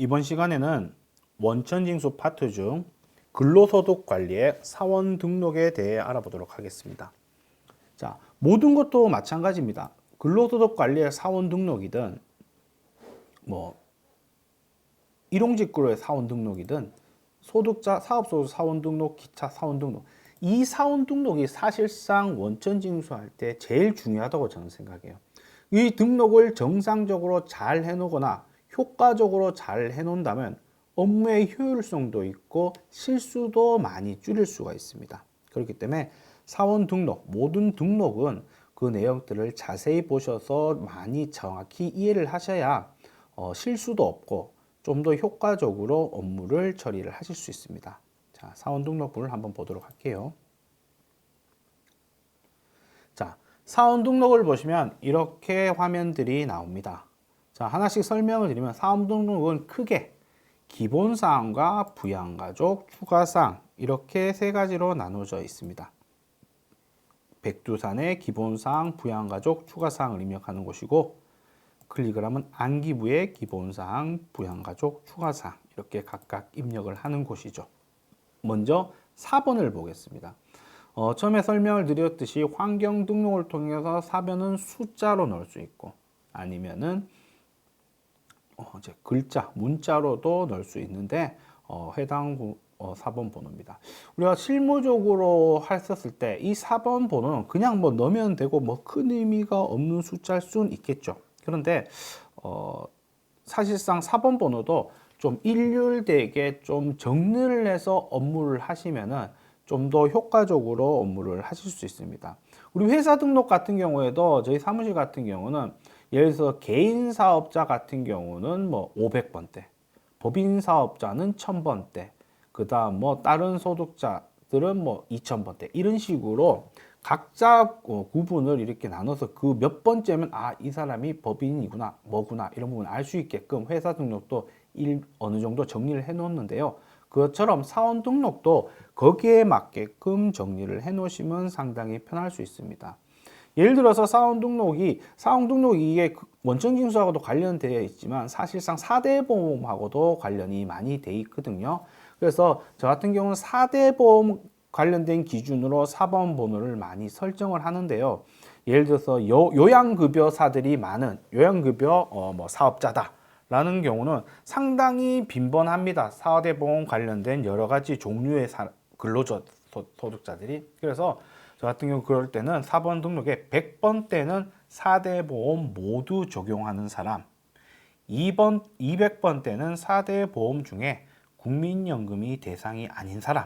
이번 시간에는 원천징수 파트 중 근로소득 관리의 사원 등록에 대해 알아보도록 하겠습니다. 자, 모든 것도 마찬가지입니다. 근로소득 관리의 사원 등록이든 뭐 일용직구로의 사원 등록이든 소득자 사업소득 사원 등록, 기차 사원 등록 이 사원 등록이 사실상 원천 징수할 때 제일 중요하다고 저는 생각해요. 이 등록을 정상적으로 잘 해놓거나 효과적으로 잘 해놓는다면 업무의 효율성도 있고 실수도 많이 줄일 수가 있습니다. 그렇기 때문에 사원 등록, 모든 등록은 그 내용들을 자세히 보셔서 많이 정확히 이해를 하셔야 어, 실수도 없고 좀 더 효과적으로 업무를 처리를 하실 수 있습니다. 자, 사원 등록부를 한번 보도록 할게요. 자, 사원 등록을 보시면 이렇게 화면들이 나옵니다. 자, 하나씩 설명을 드리면 사원 등록은 크게 기본 사항과 부양 가족, 추가 사항 이렇게 세 가지로 나눠져 있습니다. 백두산의 기본 사항, 부양 가족, 추가 사항을 입력하는 곳이고 클릭을 하면 안기부의 기본 사항, 부양 가족, 추가 사항 이렇게 각각 입력을 하는 곳이죠. 먼저 4번을 보겠습니다. 어, 처음에 설명을 드렸듯이 환경 등록을 통해서 사변은 숫자로 넣을 수 있고 아니면은 어, 이제 글자, 문자로도 넣을 수 있는데 어, 해당 부, 어, 4번 번호입니다. 우리가 실무적으로 했었을 때 이 4번 번호는 그냥 뭐 넣으면 되고 뭐 큰 의미가 없는 숫자일 수는 있겠죠. 그런데 어, 사실상 4번 번호도 좀 일률되게 좀 정리를 해서 업무를 하시면은 좀 더 효과적으로 업무를 하실 수 있습니다. 우리 회사 등록 같은 경우에도 저희 사무실 같은 경우는 예를 들어서 개인 사업자 같은 경우는 뭐 500번대, 법인 사업자는 1000번대, 그 다음 뭐 다른 소득자들은 뭐 2000번대 이런 식으로 각자 어, 구분을 이렇게 나눠서 그 몇 번째면 아 이 사람이 법인이구나 뭐구나 이런 부분 알 수 있게끔 회사 등록도 일, 어느 정도 정리를 해 놓는데요. 그것처럼 사원 등록도 거기에 맞게끔 정리를 해 놓으시면 상당히 편할 수 있습니다. 예를 들어서 사원 등록이 사원 등록이 이게 그 원천 징수하고도 관련되어 있지만 사실상 4대 보험하고도 관련이 많이 돼 있거든요. 그래서 저 같은 경우는 4대 보험 관련된 기준으로 4번 번호를 많이 설정을 하는데요. 예를 들어서 요, 요양급여사들이 많은 요양급여 어, 뭐 사업자다. 라는 경우는 상당히 빈번합니다. 4대 보험 관련된 여러 가지 종류의 사, 근로소득자들이. 그래서 저 같은 경우 그럴 때는 4번 등록에 100번 때는 4대 보험 모두 적용하는 사람, 2번 200번 때는 4대 보험 중에 국민연금이 대상이 아닌 사람,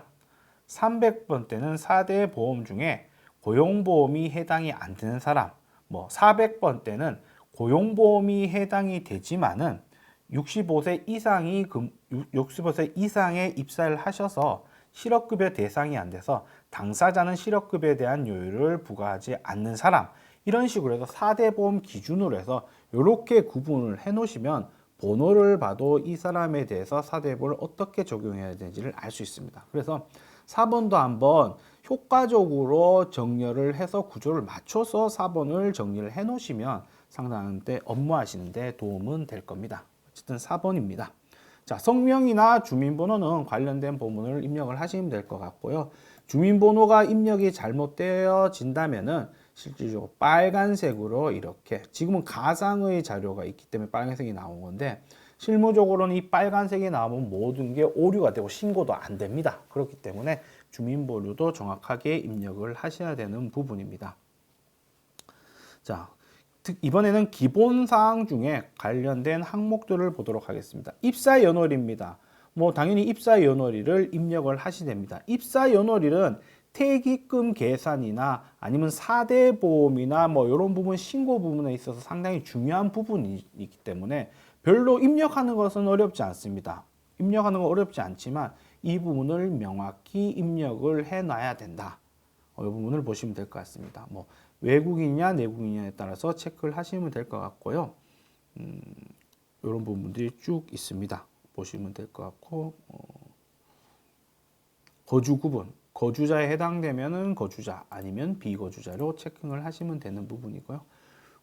300번 때는 4대 보험 중에 고용보험이 해당이 안 되는 사람, 뭐 400번 때는 고용보험이 해당이 되지만은 65세 이상이 65세 이상에 입사를 하셔서 실업급여 대상이 안 돼서 당사자는 실업급여에 대한 요율을 부과하지 않는 사람 이런 식으로 해서 4대 보험 기준으로 해서 이렇게 구분을 해 놓으시면 번호를 봐도 이 사람에 대해서 4대 보험을 어떻게 적용해야 되는지를 알 수 있습니다. 그래서 4번도 한번 효과적으로 정렬을 해서 구조를 맞춰서 4번을 정리를 해 놓으시면 상당한데 업무하시는데 도움은 될 겁니다. 어쨌든 4번입니다. 자, 성명이나 주민번호는 관련된 부분을 입력을 하시면 될 것 같고요. 주민번호가 입력이 잘못되어진다면은 실질적으로 빨간색으로 이렇게 지금은 가상의 자료가 있기 때문에 빨간색이 나온 건데 실무적으로는 이 빨간색이 나오면 모든 게 오류가 되고 신고도 안 됩니다. 그렇기 때문에 주민번호도 정확하게 입력을 하셔야 되는 부분입니다. 자, 이번에는 기본 사항 중에 관련된 항목들을 보도록 하겠습니다. 입사 연월입니다. 뭐 당연히 입사 연월일을 입력을 하시야 됩니다. 입사 연월일은 퇴직금 계산이나 아니면 4대 보험이나 뭐 이런 부분 신고 부분에 있어서 상당히 중요한 부분이기 때문에 별로 입력하는 것은 어렵지 않습니다. 입력하는 건 어렵지 않지만 이 부분을 명확히 입력을 해 놔야 된다. 어, 이 부분을 보시면 될 것 같습니다. 뭐 외국인이냐 내국인이냐에 따라서 체크를 하시면 될 것 같고요. 음, 이런 부분들이 쭉 있습니다. 보시면 될 것 같고 어, 거주 구분 거주자에 해당되면은 거주자 아니면 비거주자로 체크를 하시면 되는 부분이고요.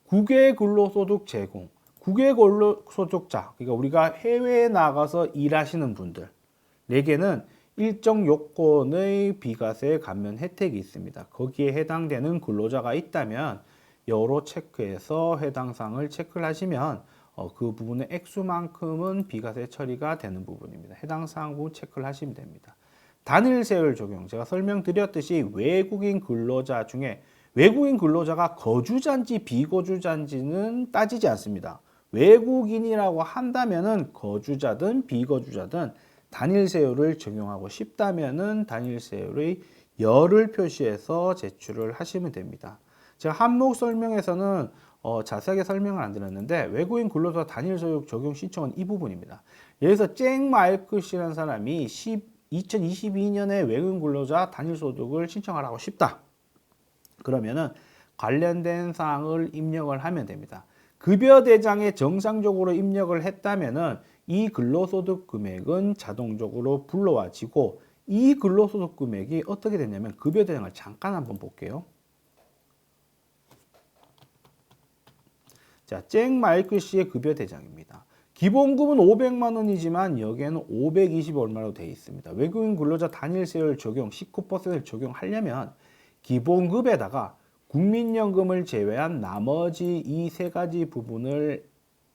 국외 근로소득 제공 국외 근로소득자, 그러니까 우리가 해외에 나가서 일하시는 분들에게는 일정 요건의 비과세 감면 혜택이 있습니다. 거기에 해당되는 근로자가 있다면 여로 체크해서 해당 사항을 체크를 하시면 어, 그 부분의 액수만큼은 비과세 처리가 되는 부분입니다. 해당 사항 부분 체크를 하시면 됩니다. 단일 세율 적용 제가 설명드렸듯이 외국인 근로자 중에 외국인 근로자가 거주자인지 비거주자인지는 따지지 않습니다. 외국인이라고 한다면은 거주자든 비거주자든 단일 세율을 적용하고 싶다면은 단일 세율의 열을 표시해서 제출을 하시면 됩니다. 제가 한목 설명에서는 어, 자세하게 설명을 안 드렸는데 외국인 근로자 단일 소득 적용 신청은 이 부분입니다. 여기서 잭 마이클씨라는 사람이 10, 2022년에 외국인 근로자 단일 소득을 신청하라고 싶다. 그러면은 관련된 사항을 입력을 하면 됩니다. 급여 대장에 정상적으로 입력을 했다면은 이 근로소득 금액은 자동적으로 불러와지고 이 근로소득 금액이 어떻게 되냐면 급여 대장을 잠깐 한번 볼게요. 자, 잭 마이클 씨의 급여 대장입니다. 기본급은 500만 원이지만 여기에는 520 얼마로 되어 있습니다. 외국인 근로자 단일 세율 적용 19%를 적용하려면 기본급에다가 국민연금을 제외한 나머지 이 세 가지 부분을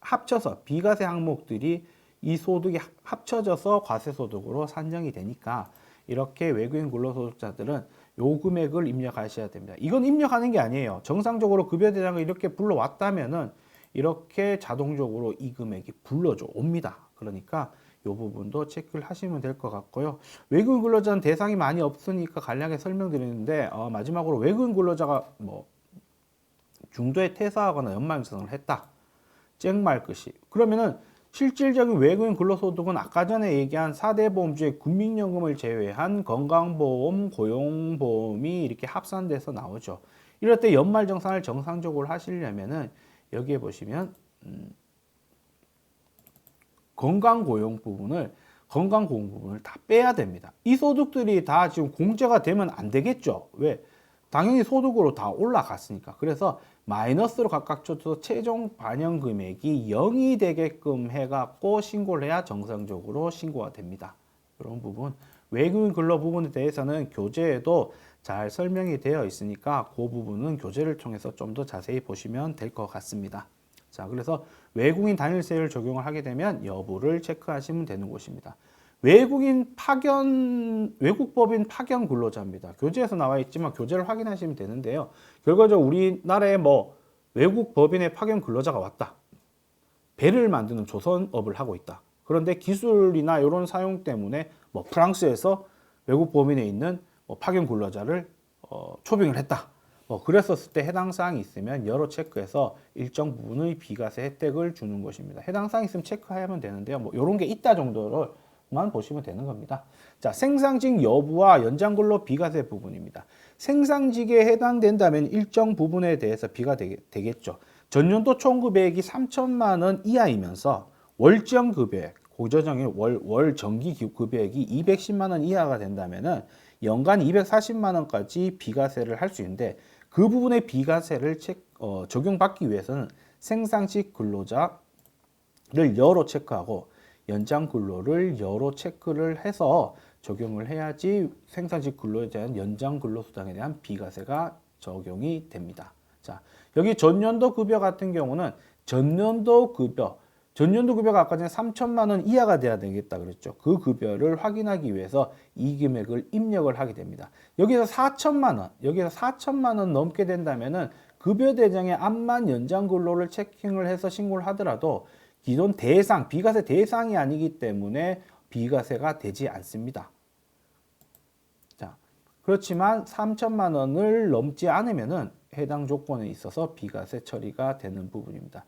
합쳐서 비과세 항목들이 이 소득이 합쳐져서 과세소득으로 산정이 되니까 이렇게 외국인 근로소득자들은 요 금액을 입력하셔야 됩니다. 이건 입력하는 게 아니에요. 정상적으로 급여 대장을 이렇게 불러왔다면은 이렇게 자동적으로 이 금액이 불러줘 옵니다. 그러니까 이 부분도 체크를 하시면 될 것 같고요. 외국인 근로자는 대상이 많이 없으니까 간략하게 설명드리는데 어, 마지막으로 외국인 근로자가 뭐 중도에 퇴사하거나 연말정산을 했다. 쨍말 것이 그러면은 실질적인 외국인 근로소득은 아까 전에 얘기한 4대 보험 중에 국민연금을 제외한 건강보험, 고용보험이 이렇게 합산돼서 나오죠. 이럴 때 연말정산을 정상적으로 하시려면은 여기에 보시면 음, 건강고용 부분을 건강고용 부분을 다 빼야 됩니다. 이 소득들이 다 지금 공제가 되면 안 되겠죠. 왜? 당연히 소득으로 다 올라갔으니까. 그래서 마이너스로 각각 쳐서 최종 반영 금액이 0이 되게끔 해갖고 신고를 해야 정상적으로 신고가 됩니다. 이런 부분 외국인 근로 부분에 대해서는 교재에도 잘 설명이 되어 있으니까 그 부분은 교재를 통해서 좀 더 자세히 보시면 될 것 같습니다. 자, 그래서 외국인 단일세율 적용을 하게 되면 여부를 체크하시면 되는 곳입니다. 외국인 파견, 외국법인 파견 근로자입니다. 교재에서 나와 있지만 교재를 확인하시면 되는데요. 결과적으로 우리나라에 뭐 외국 법인의 파견 근로자가 왔다. 배를 만드는 조선업을 하고 있다. 그런데 기술이나 이런 사용 때문에 뭐 프랑스에서 외국 법인에 있는 뭐 파견 근로자를 어, 초빙을 했다. 뭐 그랬었을 때 해당 사항이 있으면 여러 체크해서 일정 부분의 비과세 혜택을 주는 것입니다. 해당 사항이 있으면 체크하면 되는데요. 뭐 이런 게 있다 정도로만 보시면 되는 겁니다. 자, 생산직 여부와 연장근로 비과세 부분입니다. 생산직에 해당된다면 일정 부분에 대해서 비가 되겠죠 전년도 총급액이 3천만 원 이하이면서 월정 급여액, 고저정의 월, 월 정기 급여액이 210만 원 이하가 된다면은 연간 240만 원까지 비과세를 할 수 있는데 그 부분의 비과세를 체, 어, 적용받기 위해서는 생산직 근로자를 여로 체크하고 연장 근로를 여로 체크를 해서 적용을 해야지 생산직 근로에 대한 연장 근로수당에 대한 비과세가 적용이 됩니다. 자, 여기 전년도 급여 같은 경우는 전년도 급여 전년도 급여가 아까 전에 3천만 원 이하가 돼야 되겠다 그랬죠. 그 급여를 확인하기 위해서 이 금액을 입력을 하게 됩니다. 여기서 4천만 원, 여기서 4천만 원 넘게 된다면은 급여 대장에 암만 연장 근로를 체킹을 해서 신고를 하더라도 기존 대상, 비과세 대상이 아니기 때문에 비과세가 되지 않습니다. 자, 그렇지만 3천만 원을 넘지 않으면은 해당 조건에 있어서 비과세 처리가 되는 부분입니다.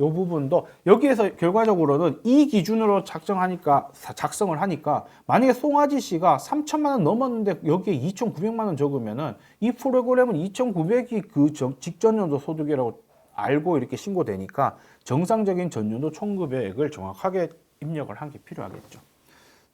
이 부분도 여기에서 결과적으로는 이 기준으로 작성하니까 작성을 하니까 만약에 송아지 씨가 3천만 원 넘었는데 여기에 2,900만 원 적으면은 이 프로그램은 2,900이 그 전- 직전 연도 소득이라고 알고 이렇게 신고되니까 정상적인 전년도 총급여액을 정확하게 입력을 한 게 필요하겠죠.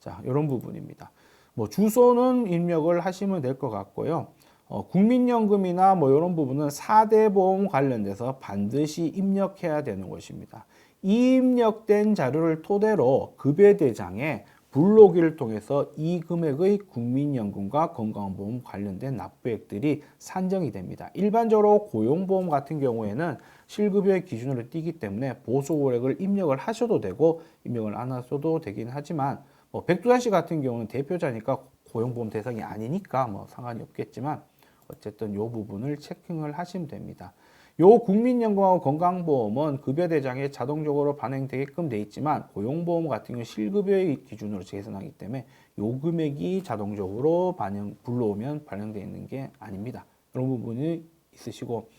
자, 이런 부분입니다. 뭐 주소는 입력을 하시면 될 것 같고요. 어, 국민연금이나 뭐 이런 부분은 4대 보험 관련돼서 반드시 입력해야 되는 것입니다. 입력된 자료를 토대로 급여 대장에 불로기를 통해서 이 금액의 국민연금과 건강보험 관련된 납부액들이 산정이 됩니다. 일반적으로 고용보험 같은 경우에는 실급여의 기준으로 띄기 때문에 보수고액을 입력을 하셔도 되고 입력을 안 하셔도 되긴 하지만 뭐 백두산 씨 같은 경우는 대표자니까 고용보험 대상이 아니니까 뭐 상관이 없겠지만 어쨌든 요 부분을 체킹을 하시면 됩니다. 요 국민연금하고 건강보험은 급여 대장에 자동적으로 반영되게끔 돼 있지만 고용보험 같은 경우 실급여의 기준으로 계산하기 때문에 요 금액이 자동적으로 반영 불러오면 반영되어 있는 게 아닙니다. 그런 부분이 있으시고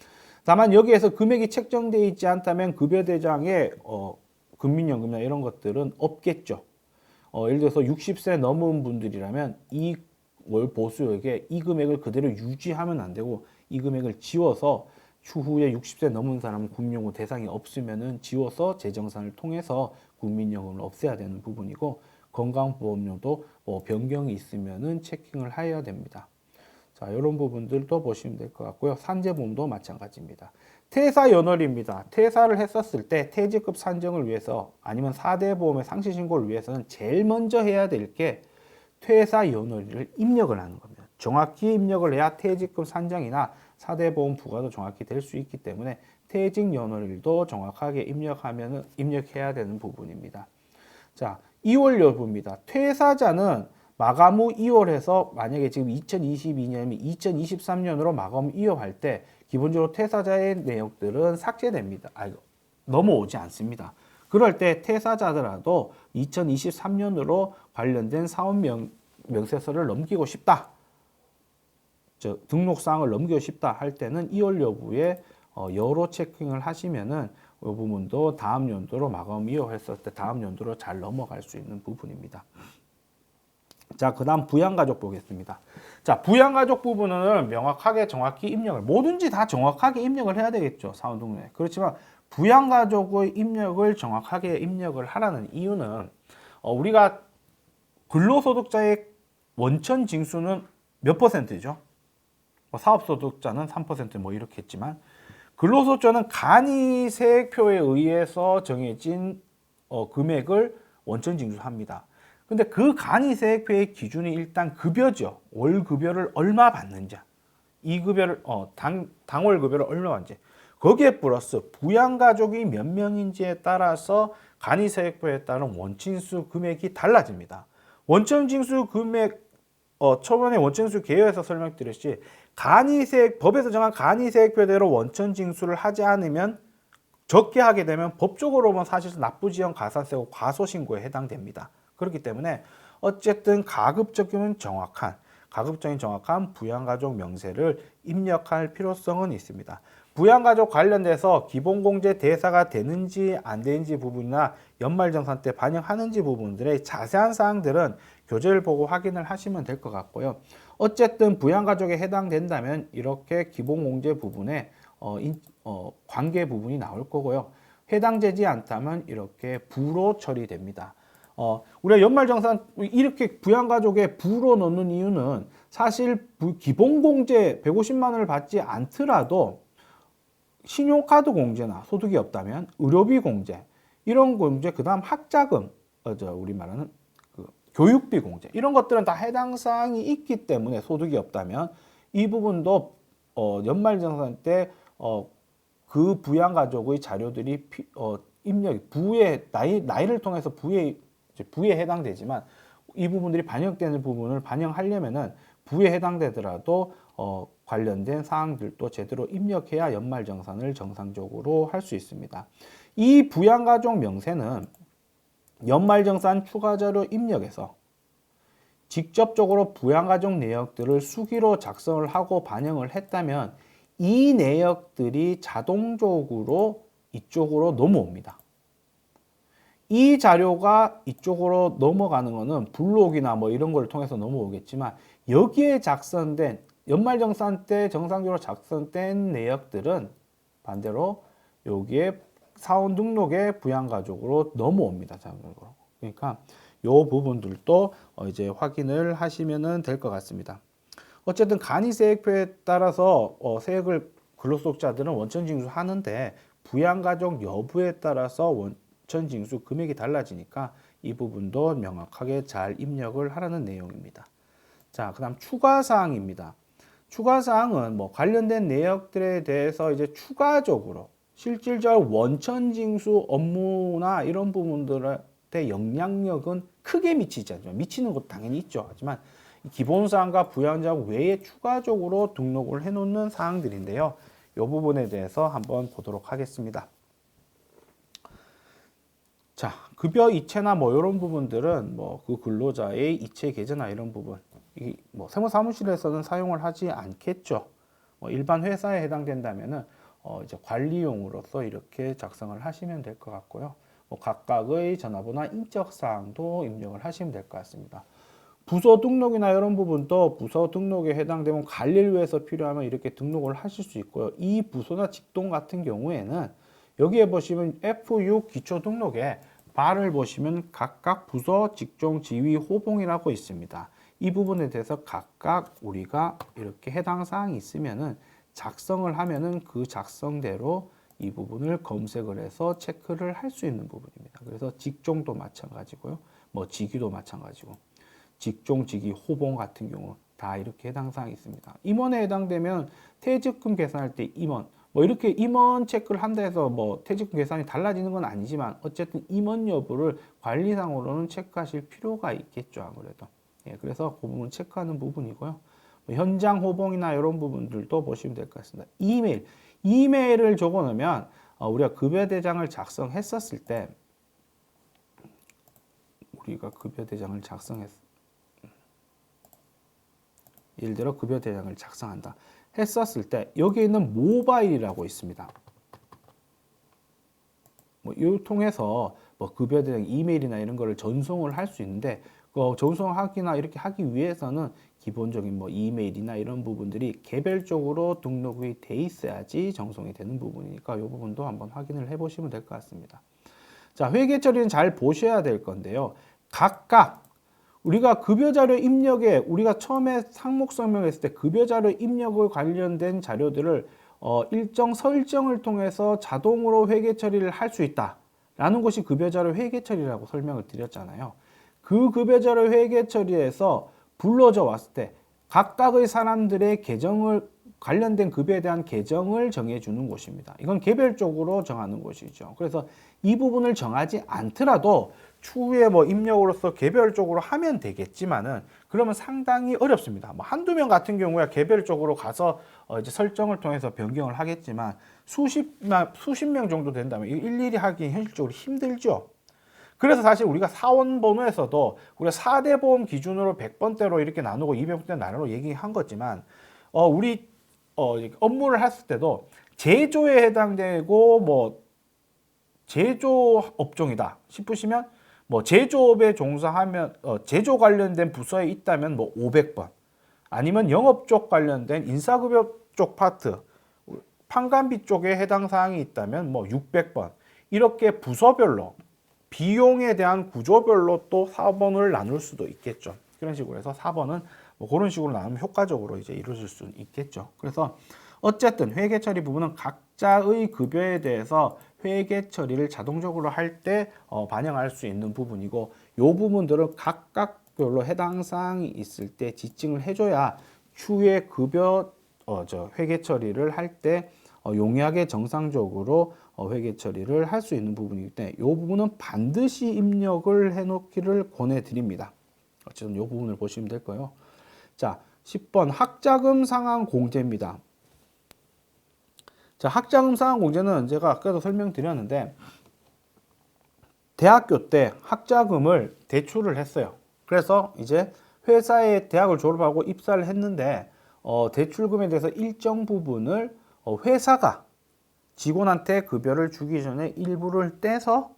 다만 여기에서 금액이 책정되어 있지 않다면 급여 대장에 어, 국민연금이나 이런 것들은 없겠죠. 어, 예를 들어서 60세 넘은 분들이라면 이 월 보수액에 이 금액을 그대로 유지하면 안 되고 이 금액을 지워서 추후에 60세 넘은 사람은 국민연금 대상이 없으면은 지워서 재정산을 통해서 국민연금을 없애야 되는 부분이고 건강보험료도 뭐 변경이 있으면은 체킹을 해야 됩니다. 자, 이런 부분들도 보시면 될 것 같고요. 산재보험도 마찬가지입니다. 퇴사 연월입니다. 퇴사를 했었을 때 퇴직급 산정을 위해서 아니면 4대 보험의 상시 신고를 위해서는 제일 먼저 해야 될 게 퇴사 연월을 입력을 하는 겁니다. 정확히 입력을 해야 퇴직급 산정이나 4대 보험 부과도 정확히 될 수 있기 때문에 퇴직 연월일도 정확하게 입력하면 입력해야 되는 부분입니다. 자, 2월 여부입니다. 퇴사자는 마감 후 2월에서 만약에 지금 2022년이면 2023년으로 마감 이어할 때 기본적으로 퇴사자의 내역들은 삭제됩니다. 아, 넘어오지 않습니다. 그럴 때 퇴사자더라도 2023년으로 관련된 사업 명, 명세서를 넘기고 싶다. 저 등록사항을 넘기고 싶다 할 때는 2월 여부에 어, 여로 체킹을 하시면은 이 부분도 다음 연도로 마감 이어했을 때 다음 연도로 잘 넘어갈 수 있는 부분입니다. 자, 그 다음 부양가족 보겠습니다. 자, 부양가족 부분은 명확하게 정확히 입력을, 뭐든지 다 정확하게 입력을 해야 되겠죠. 사원동네. 그렇지만 부양가족의 입력을 정확하게 입력을 하라는 이유는 어, 우리가 근로소득자의 원천 징수는 몇 퍼센트죠? 뭐 사업소득자는 3%뭐 이렇게 했지만 근로소득자는 간이 세액표에 의해서 정해진 어, 금액을 원천 징수합니다. 근데 그 간이 세액표의 기준이 일단 급여죠. 월 급여를 얼마 받는지. 이 급여를 어, 당 당월 급여를 얼마 받는지. 거기에 플러스 부양 가족이 몇 명인지에 따라서 간이 세액표에 따른 원칙수 금액이 달라집니다. 원천징수 금액 어, 초반에 원천징수 개요에서 설명드렸지 간이세액 법에서 정한 간이세액표대로 원천징수를 하지 않으면 적게 하게 되면 법적으로는 사실상 납부지연 가산세고 과소신고에 해당됩니다. 그렇기 때문에 어쨌든 가급적이면 정확한 가급적인 정확한 부양가족 명세를 입력할 필요성은 있습니다. 부양가족 관련돼서 기본공제 대사가 되는지 안 되는지 부분이나 연말정산 때 반영하는지 부분들의 자세한 사항들은 교재를 보고 확인을 하시면 될 것 같고요. 어쨌든 부양가족에 해당된다면 이렇게 기본공제 부분에 어, 인, 어, 관계 부분이 나올 거고요. 해당되지 않다면 이렇게 부로 처리됩니다. 어, 우리가 연말정산 이렇게 부양가족에 부로 넣는 이유는 사실 기본공제 150만 원을 받지 않더라도 신용카드 공제나 소득이 없다면 의료비 공제 이런 공제 그 다음 학자금 어, 저 우리 말하는 그 교육비 공제 이런 것들은 다 해당 사항이 있기 때문에 소득이 없다면 이 부분도 어, 연말정산 때 어, 그 부양 가족의 자료들이 피, 어, 입력 부의 나이 나이를 통해서 부의 부에 해당되지만 이 부분들이 반영되는 부분을 반영하려면은 부에 해당되더라도 어, 관련된 사항들도 제대로 입력해야 연말정산을 정상적으로 할 수 있습니다. 이 부양가족 명세는 연말정산 추가자료 입력에서 직접적으로 부양가족 내역들을 수기로 작성을 하고 반영을 했다면 이 내역들이 자동적으로 이쪽으로 넘어옵니다. 이 자료가 이쪽으로 넘어가는 것은 블록이나 뭐 이런 걸 통해서 넘어오겠지만 여기에 작성된 연말정산 때 정상적으로 작성된 내역들은 반대로 여기에 사원 등록의 부양가족으로 넘어옵니다. 그러니까 요 부분들도 어, 이제 확인을 하시면 될 것 같습니다. 어쨌든 간이 세액표에 따라서 어, 세액을 근로소득자들은 원천징수 하는데 부양가족 여부에 따라서 원, 원천 징수 금액이 달라지니까 이 부분도 명확하게 잘 입력을 하라는 내용입니다. 자, 그 다음 추가 사항입니다. 추가 사항은 뭐 관련된 내역들에 대해서 이제 추가적으로 실질적 원천 징수 업무나 이런 부분들에 영향력은 크게 미치지 않지만 미치는 것도 당연히 있죠. 하지만 기본 사항과 부양 사항 외에 추가적으로 등록을 해 놓는 사항들인데요. 이 부분에 대해서 한번 보도록 하겠습니다. 자, 급여 이체나 뭐 이런 부분들은 뭐 그 근로자의 이체 계좌나 이런 부분, 이뭐 세무사무실에서는 사용을 하지 않겠죠. 뭐 일반 회사에 해당된다면은 어 이제 관리용으로서 이렇게 작성을 하시면 될 것 같고요. 뭐 각각의 전화번호나 인적 사항도 입력을 하시면 될 것 같습니다. 부서 등록이나 이런 부분도 부서 등록에 해당되면 관리를 위해서 필요하면 이렇게 등록을 하실 수 있고요. 이 부서나 직동 같은 경우에는 여기에 보시면 F6 기초 등록에 바를 보시면 각각 부서, 직종, 지위, 호봉이라고 있습니다. 이 부분에 대해서 각각 우리가 이렇게 해당 사항이 있으면은 작성을 하면은 그 작성대로 이 부분을 검색을 해서 체크를 할 수 있는 부분입니다. 그래서 직종도 마찬가지고요. 뭐 직위도 마찬가지고. 직종, 직위, 호봉 같은 경우 다 이렇게 해당 사항이 있습니다. 임원에 해당되면 퇴직금 계산할 때 임원, 뭐 이렇게 임원 체크를 한다 해서 뭐 퇴직금 계산이 달라지는 건 아니지만 어쨌든 임원 여부를 관리상으로는 체크하실 필요가 있겠죠 아무래도. 예, 그래서 그 부분 체크하는 부분이고요. 뭐 현장 호봉이나 이런 부분들도 보시면 될 것 같습니다. 이메일, 이메일을 적어 놓으면 어, 우리가 급여 대장을 작성했었을 때 우리가 급여 대장을 작성했 예를 들어 급여 대장을 작성한다 했었을 때 여기 있는 모바일이라고 있습니다. 뭐이 통해서 뭐 급여 대장 이메일이나 이런 거를 전송을 할 수 있는데 그 전송하기나 이렇게 하기 위해서는 기본적인 뭐 이메일이나 이런 부분들이 개별적으로 등록이 돼 있어야지 정송이 되는 부분이니까 이 부분도 한번 확인을 해 보시면 될 것 같습니다. 자, 회계 처리는 잘 보셔야 될 건데요. 각각 우리가 급여 자료 입력에 우리가 처음에 상목 설명했을 때 급여 자료 입력을 관련된 자료들을 어, 일정 설정을 통해서 자동으로 회계 처리를 할 수 있다라는 것이 급여 자료 회계 처리라고 설명을 드렸잖아요. 그 급여 자료 회계 처리에서 불러져 왔을 때 각각의 사람들의 계정을 관련된 급여에 대한 계정을 정해주는 곳입니다. 이건 개별적으로 정하는 곳이죠. 그래서 이 부분을 정하지 않더라도 추후에 뭐 입력으로서 개별적으로 하면 되겠지만은 그러면 상당히 어렵습니다. 뭐 한두 명 같은 경우에 개별적으로 가서 어 이제 설정을 통해서 변경을 하겠지만 수십만 수십 명 정도 된다면 일일이 하기 현실적으로 힘들죠. 그래서 사실 우리가 사원 번호에서도 우리가 4대 보험 기준으로 100번대로 이렇게 나누고 200번대 나누고 얘기한 거지만 어 우리 어 업무를 했을 때도 제조에 해당되고 뭐 제조 업종이다 싶으시면 뭐 제조업에 종사하면 어, 제조 관련된 부서에 있다면 뭐 500번 아니면 영업 쪽 관련된 인사급여 쪽 파트 판관비 쪽에 해당 사항이 있다면 뭐 600번 이렇게 부서별로 비용에 대한 구조별로 또 4번을 나눌 수도 있겠죠. 그런 식으로 해서 4번은 뭐 그런 식으로 나누면 효과적으로 이제 이루어질 수 있겠죠. 그래서 어쨌든 회계 처리 부분은 각자의 급여에 대해서 회계 처리를 자동적으로 할때 어, 반영할 수 있는 부분이고 이 부분들은 각각별로 해당 사항이 있을 때 지칭을 해줘야 추후에 급여 어, 저 회계 처리를 할때 어, 용이하게 정상적으로 어, 회계 처리를 할 수 있는 부분이기 때문에 이 부분은 반드시 입력을 해놓기를 권해드립니다. 어쨌든 이 부분을 보시면 될 거예요. 자, 10번 학자금 상환 공제입니다. 자, 학자금 상환 공제는 제가 아까도 설명드렸는데 대학교 때 학자금을 대출을 했어요. 그래서 이제 회사에 대학을 졸업하고 입사를 했는데 어, 대출금에 대해서 일정 부분을 어, 회사가 직원한테 급여를 주기 전에 일부를 떼서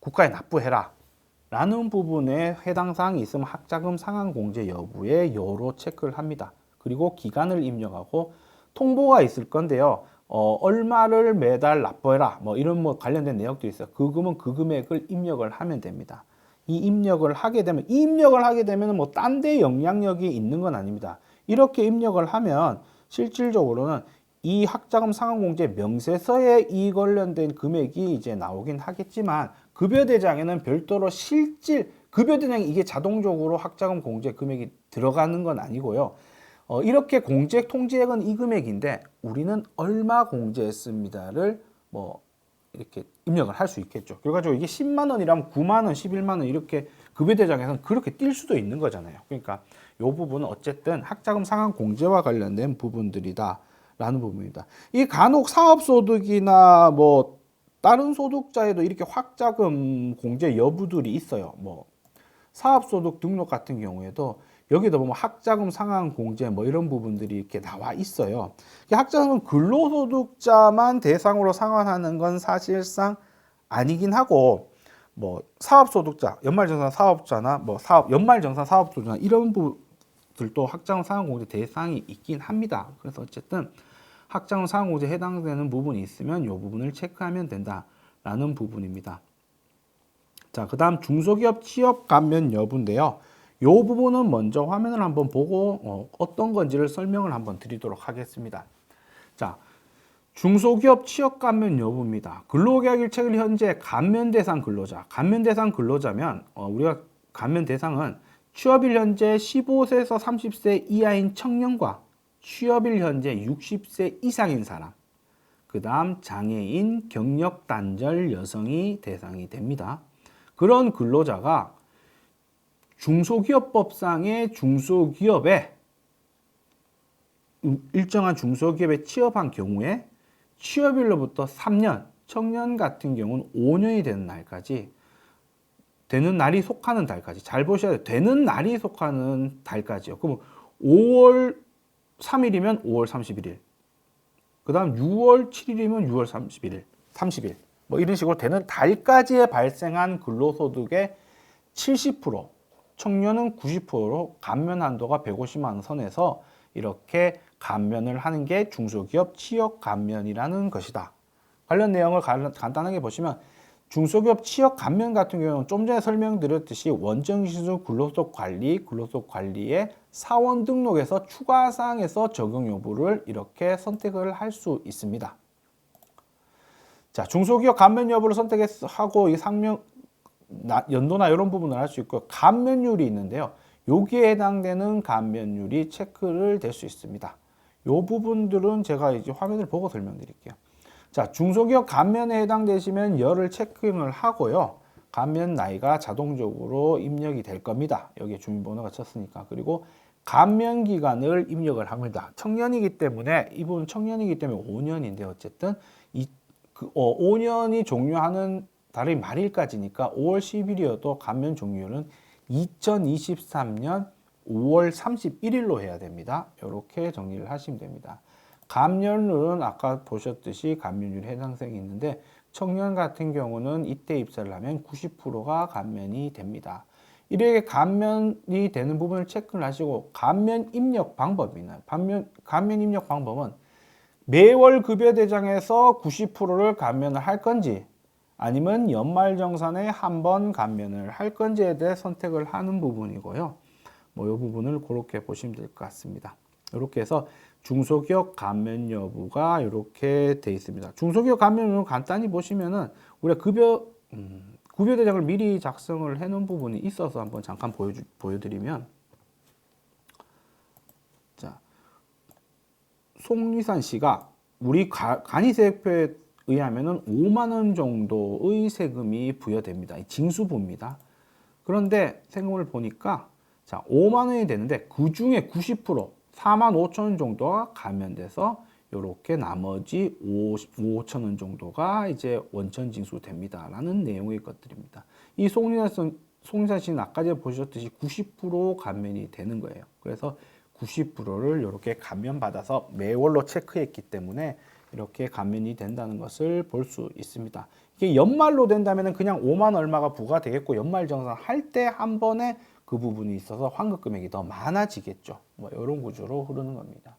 국가에 납부해라. 라는 부분에 해당 사항이 있으면 학자금 상환 공제 여부에 여로 체크를 합니다. 그리고 기간을 입력하고 통보가 있을 건데요. 어, 얼마를 매달 납부해라. 뭐 이런 뭐 관련된 내역도 있어요. 그 금은 그 금액을 입력을 하면 됩니다. 이 입력을 하게 되면 이 입력을 하게 되면 뭐 딴 데 영향력이 있는 건 아닙니다. 이렇게 입력을 하면 실질적으로는 이 학자금 상환공제 명세서에 이 관련된 금액이 이제 나오긴 하겠지만 급여 대장에는 별도로 실질 급여 대장이 이게 자동적으로 학자금 공제 금액이 들어가는 건 아니고요. 어, 이렇게 공제 통지액은 이 금액인데 우리는 얼마 공제했습니다를 뭐 이렇게 입력을 할 수 있겠죠. 결과적으로 이게 10만 원이라면 9만 원, 11만 원 이렇게 급여 대장에서는 그렇게 뛸 수도 있는 거잖아요. 그러니까 이 부분은 어쨌든 학자금 상환 공제와 관련된 부분들이다 라는 부분입니다. 이 간혹 사업소득이나 뭐 다른 소득자에도 이렇게 확자금 공제 여부들이 있어요. 뭐 사업소득 등록 같은 경우에도 여기도 보면 학자금 상환 공제 뭐 이런 부분들이 이렇게 나와 있어요. 이 학자금은 근로소득자만 대상으로 상환하는 건 사실상 아니긴 하고 뭐 사업소득자, 연말정산 사업자나 뭐 사업 연말정산 사업소득자 이런 부분 들도 학자금 상환 공제 대상이 있긴 합니다. 그래서 어쨌든 학자금 상환 공제에 해당되는 부분이 있으면 이 부분을 체크하면 된다라는 부분입니다. 자, 그다음 중소기업 취업 감면 여부인데요. 이 부분은 먼저 화면을 한번 보고 어, 어떤 건지를 설명을 한번 드리도록 하겠습니다. 자, 중소기업 취업 감면 여부입니다. 근로계약일책을 현재 감면 대상 근로자, 감면 대상 근로자면 어, 우리가 감면 대상은 취업일 현재 15세에서 30세 이하인 청년과 취업일 현재 60세 이상인 사람, 그 다음 장애인, 경력 단절 여성이 대상이 됩니다. 그런 근로자가 중소기업법상의 중소기업에 일정한 중소기업에 취업한 경우에 취업일로부터 3년, 청년 같은 경우는 5년이 되는 날까지 되는 날이 속하는 달까지 잘 보셔야 돼요. 되는 날이 속하는 달까지요. 그럼 5월 3일이면 5월 31일. 그 다음 6월 7일이면 6월 31일, 30일. 뭐 이런 식으로 되는 달까지에 발생한 근로소득의 70%, 청년은 90%로 감면 한도가 150만 원 선에서 이렇게 감면을 하는 게 중소기업 취업 감면이라는 것이다. 관련 내용을 간단하게 보시면 중소기업 취업 감면 같은 경우는 좀 전에 설명드렸듯이 원정시설 근로소득 관리, 근로소득 관리의 사원 등록에서 추가 사항에서 적용 여부를 이렇게 선택을 할 수 있습니다. 자, 중소기업 감면 여부를 선택하고 이 상명 연도나 이런 부분을 할 수 있고 감면율이 있는데요. 여기에 해당되는 감면율이 체크를 될 수 있습니다. 이 부분들은 제가 이제 화면을 보고 설명드릴게요. 자, 중소기업 감면에 해당되시면 열을 체크를 하고요. 감면 나이가 자동적으로 입력이 될 겁니다. 여기에 주민번호가 쳤으니까. 그리고 감면 기간을 입력을 합니다. 청년이기 때문에 이 부분 청년이기 때문에 5년인데 어쨌든 이 그, 어, 5년이 종료하는 달의 말일까지니까 5월 10일이어도 감면 종료는 2023년 5월 31일로 해야 됩니다. 이렇게 정리를 하시면 됩니다. 감면율은 아까 보셨듯이 감면율 해당성이 있는데 청년 같은 경우는 이때 입사를 하면 90%가 감면이 됩니다. 이렇게 감면이 되는 부분을 체크를 하시고 감면 입력 방법이나 감면, 감면 입력 방법은 매월 급여 대장에서 90%를 감면을 할 건지 아니면 연말 정산에 한 번 감면을 할 건지에 대해 선택을 하는 부분이고요. 뭐 이 부분을 그렇게 보시면 될 것 같습니다. 이렇게 해서 중소기업 감면 여부가 이렇게 돼 있습니다. 중소기업 감면 여부 간단히 보시면은 우리가 급여 음, 급여 대장을 미리 작성을 해 놓은 부분이 있어서 한번 잠깐 보여주, 보여드리면 자 송리산 씨가 우리 간이세표에 의하면은 5만 원 정도의 세금이 부여됩니다. 징수부입니다. 그런데 세금을 보니까 자 5만 원이 되는데 그 중에 90% 4만 5천 원 정도가 감면돼서 이렇게 나머지 5, 5천 원 정도가 이제 원천 징수 됩니다. 라는 내용의 것들입니다. 이 송리산, 송리산 씨는 아까 전에 보셨듯이 90% 감면이 되는 거예요. 그래서 90%를 이렇게 감면 받아서 매월로 체크했기 때문에 이렇게 감면이 된다는 것을 볼 수 있습니다. 이게 연말로 된다면 그냥 5만 얼마가 부과되겠고 연말 정산 할 때 한 번에 그 부분이 있어서 환급 금액이 더 많아지겠죠. 뭐 이런 구조로 흐르는 겁니다.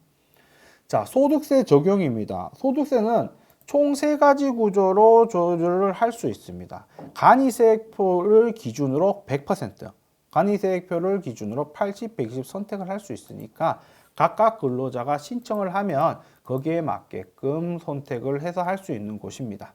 자, 소득세 적용입니다. 소득세는 총 세 가지 구조로 조절을 할 수 있습니다. 간이세액표를 기준으로 100%, 간이세액표를 기준으로 80, 120 선택을 할 수 있으니까 각각 근로자가 신청을 하면 거기에 맞게끔 선택을 해서 할 수 있는 곳입니다.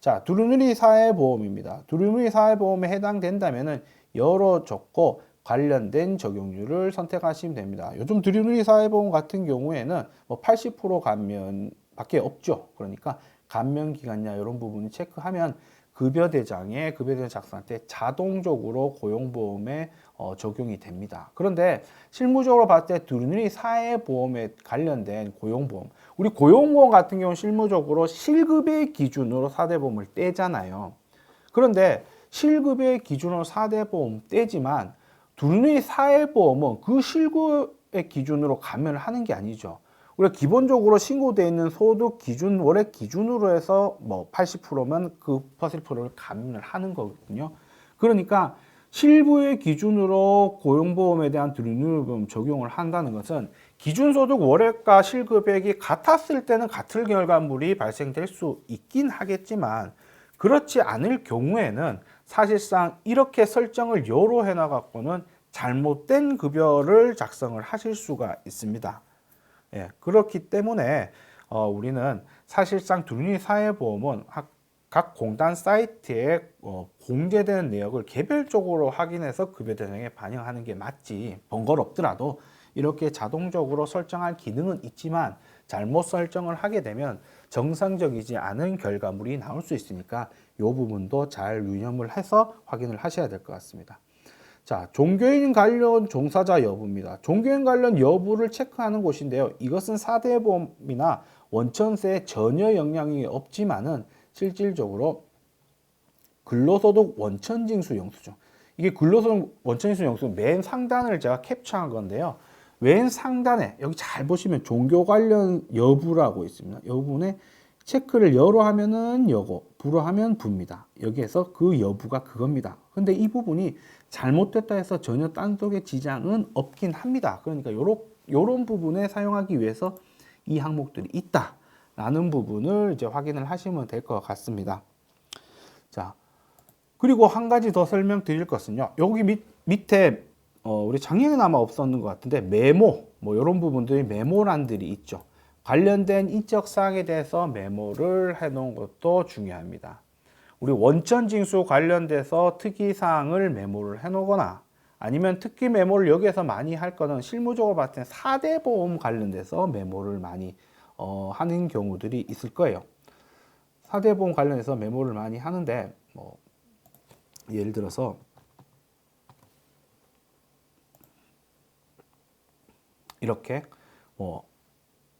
자, 두루누리 사회보험입니다. 두루누리 사회보험에 해당된다면은 여러 적고 관련된 적용률을 선택하시면 됩니다. 요즘 두루누리 사회보험 같은 경우에는 뭐 80% 감면 밖에 없죠. 그러니까 감면 기간이나 이런 부분을 체크하면 급여 대장에 급여 대장 작성할 때 자동적으로 고용보험에 어, 적용이 됩니다. 그런데 실무적으로 봤을 때 두루누리 사회보험에 관련된 고용보험, 우리 고용보험 같은 경우는 실무적으로 실급의 기준으로 사대보험을 떼잖아요. 그런데 실급의 기준으로 사대보험 떼지만 두루누리 사회보험은 그 실급의 기준으로 감면을 하는 게 아니죠. 우리가 기본적으로 신고되어 있는 소득 기준 월액 기준으로 해서 뭐 80%면 그 퍼센트를 감면을 하는 거거든요. 그러니까 실부의 기준으로 고용보험에 대한 두루누리보험 적용을 한다는 것은 기준소득 월액과 실급액이 같았을 때는 같은 결과물이 발생될 수 있긴 하겠지만 그렇지 않을 경우에는 사실상 이렇게 설정을 요로 해놔 갖고는 잘못된 급여를 작성을 하실 수가 있습니다. 예, 그렇기 때문에 어, 우리는 사실상 두루니 사회보험은 학- 각 공단 사이트에 어, 공개되는 내역을 개별적으로 확인해서 급여 대상에 반영하는 게 맞지 번거롭더라도 이렇게 자동적으로 설정할 기능은 있지만 잘못 설정을 하게 되면 정상적이지 않은 결과물이 나올 수 있으니까 이 부분도 잘 유념을 해서 확인을 하셔야 될 것 같습니다. 자, 종교인 관련 종사자 여부입니다. 종교인 관련 여부를 체크하는 곳인데요. 이것은 사대보험이나 원천세에 전혀 영향이 없지만은 실질적으로 근로소득 원천징수 영수증. 이게 근로소득 원천징수 영수증 맨 상단을 제가 캡처한 건데요. 맨 상단에 여기 잘 보시면 종교 관련 여부라고 있습니다. 이 부분에 체크를 여로 하면은 여고, 부로 하면 부입니다. 여기에서 그 여부가 그겁니다. 근데 이 부분이 잘못됐다 해서 전혀 딴속의 지장은 없긴 합니다. 그러니까 요런, 요런 부분에 사용하기 위해서 이 항목들이 있다 라는 부분을 이제 확인을 하시면 될 것 같습니다. 자, 그리고 한 가지 더 설명드릴 것은요. 여기 밑, 밑에 어, 우리 작년에 아마 없었는 것 같은데 메모 뭐 이런 부분들이 메모란들이 있죠. 관련된 인적 사항에 대해서 메모를 해놓은 것도 중요합니다. 우리 원천 징수 관련돼서 특이 사항을 메모를 해놓거나 아니면 특기 메모를 여기에서 많이 할 거는 실무적으로 봤을 때 4대 보험 관련돼서 메모를 많이 어, 하는 경우들이 있을 거예요. 4대 보험 관련해서 메모를 많이 하는데 뭐 예를 들어서 이렇게 뭐,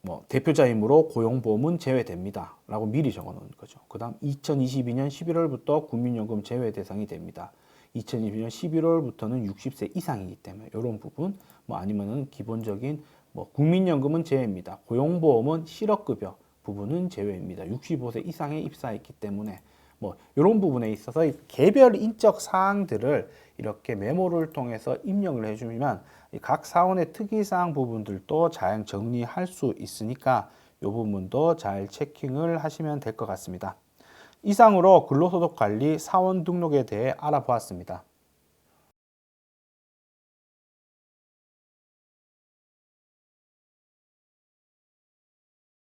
뭐 대표자임으로 고용보험은 제외됩니다. 라고 미리 적어 놓은 거죠. 그 다음 2022년 11월부터 국민연금 제외 대상이 됩니다. 2022년 11월부터는 60세 이상이기 때문에 이런 부분 뭐 아니면은 기본적인 뭐 국민연금은 제외입니다. 고용보험은 실업급여 부분은 제외입니다. 65세 이상에 입사했기 때문에 뭐 이런 부분에 있어서 이 개별 인적 사항들을 이렇게 메모를 통해서 입력을 해주면 이각 사원의 특이사항 부분들도 잘 정리할 수 있으니까 이 부분도 잘 체킹을 하시면 될 것 같습니다. 이상으로 근로소득 관리 사원 등록에 대해 알아보았습니다.